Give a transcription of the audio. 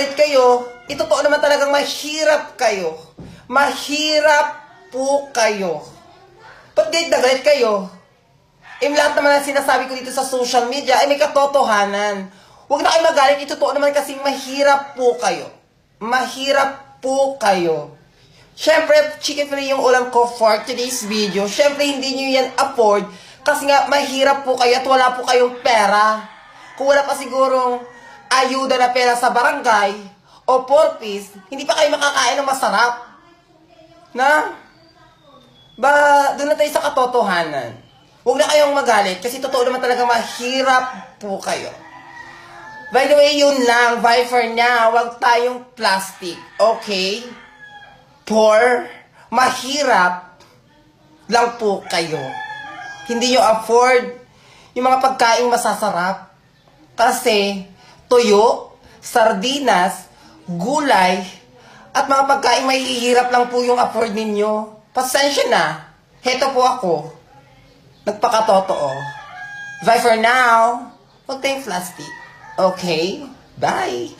galit kayo, ito totoo naman talagang mahirap kayo. Mahirap po kayo. Ba't galit na kayo? Eh, lahat naman ang sinasabi ko dito sa social media ay may katotohanan. Huwag na kayo magalit, ito totoo naman kasi mahirap po kayo. Mahirap po kayo. Siyempre, chicken fillet yung ulam ko for today's video. Siyempre, hindi nyo yan afford kasi nga mahirap po kayo at wala po kayong pera. Kung wala pa sigurong ayuda na pera sa barangay o porpis, hindi pa kayo makakain ng masarap. Na? Ba, doon na tayo sa katotohanan. Huwag na kayong magalit kasi totoo naman talaga mahirap po kayo. By the way, yun lang. Bye for now. Huwag tayong plastic. Okay? Poor, mahirap lang po kayo. Hindi nyo afford yung mga pagkain masasarap. Kasi tuyo, sardinas, gulay, at mga pagkain mahihirap lang po yung afford ninyo. Pasensya na. Heto po ako. Nagpakatotoo. Bye for now. Huwag tayong plastic. Okay? Bye.